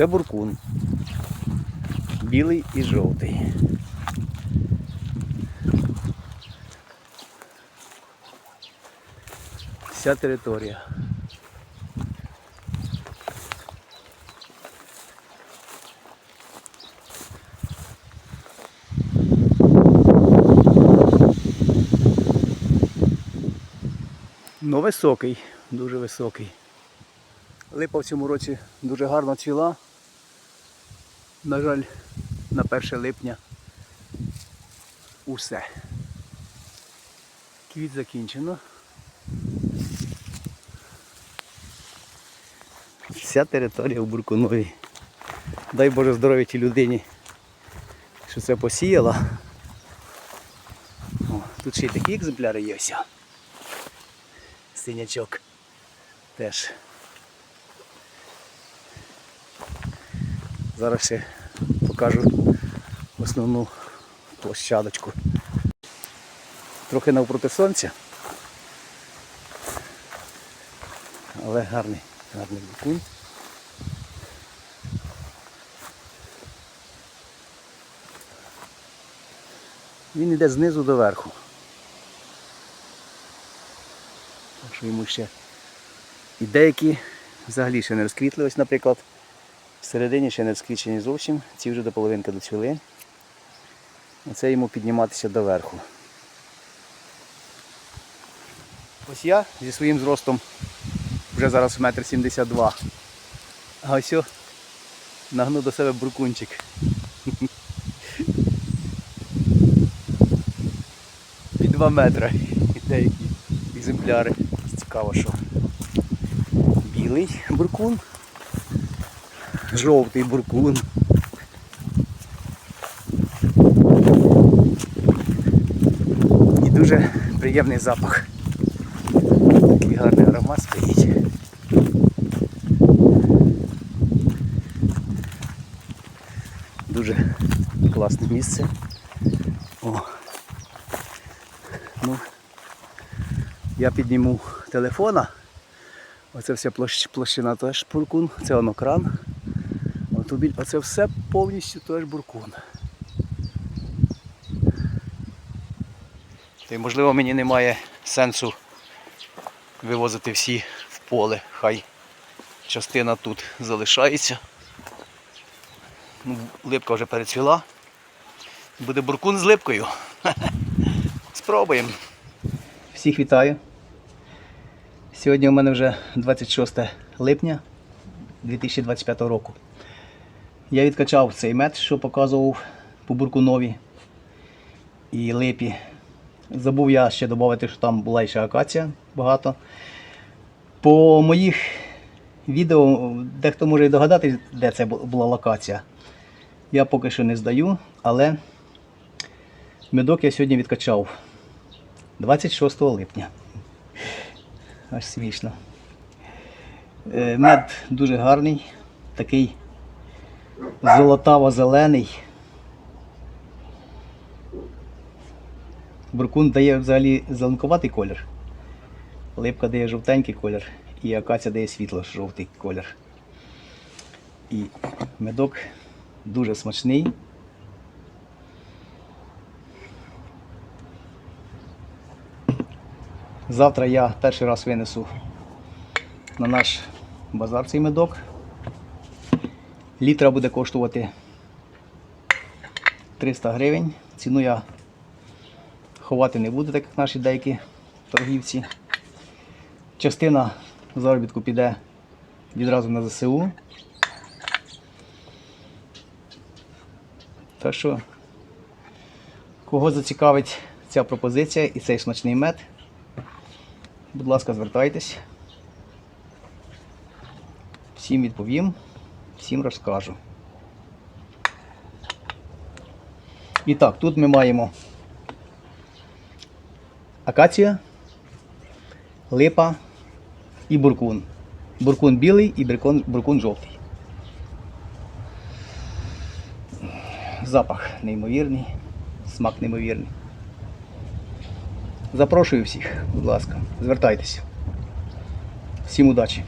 Це буркун. Білий і жовтий. Вся територія. Ну, високий, дуже високий. Липа в цьому році дуже гарно цвіла. На жаль, на 1 липня усе. Квіт закінчено. Вся територія в Буркунові. Дай Боже здоров'я тій людині, що це посіяла. О, тут ще й такі екземпляри є ось. Синячок теж. Зараз ще покажу основну площадочку. Трохи навпроти сонця. Але гарний, гарний букун. Він йде знизу до верху. Так що йому ще і деякі взагалі ще не розквітли. Ось, наприклад, всередині ще не розквічені зовсім, ці вже до половинки доцвіли. Оце йому підніматися до верху. Ось я зі своїм зростом вже зараз метр сімдесят два. А ось нагну до себе буркунчик. Під 2 метри. І деякі екземпляри. Цікаво, що білий буркун, жовтий буркун. І дуже приємний запах. Такий гарний аромат стоїть. Дуже класне місце. О. Ну, я підніму телефона. Оце вся площ- площина теж буркун, це воно кран. От убіль- Оце все повністю теж буркун. Та й можливо мені немає сенсу вивозити всі в поле. Хай частина тут залишається. Ну, липка вже перецвіла. Буде буркун з липкою. Спробуємо. Всіх вітаю. Сьогодні у мене вже 26 липня 2025 року. Я відкачав цей мед, що показував по буркунові і липі. Забув я ще додати, що там була ще акація багато. По моїх відео дехто може і догадатись, де це була локація. Я поки що не здаю, але медок я сьогодні відкачав 26 липня. Аж смішно. Е, Мед дуже гарний, такий золотаво-зелений. Буркун дає взагалі зеленкуватий колір. Липка дає жовтенький колір і акація дає світло-жовтий колір. І медок дуже смачний. Завтра я перший раз винесу на наш базар цей медок. Літра буде коштувати 300 гривень. Ціну я ховати не буду, так як наші деякі торгівці. Частина заробітку піде відразу на ЗСУ. Так що, кого зацікавить ця пропозиція і цей смачний мед, будь ласка, звертайтесь. Всім відповім, всім розкажу. І так, тут ми маємо акація, липа і буркун. Буркун білий і буркун, буркун жовтий. Запах неймовірний, смак неймовірний. Запрошую всіх, будь ласка, звертайтеся. Всім удачі!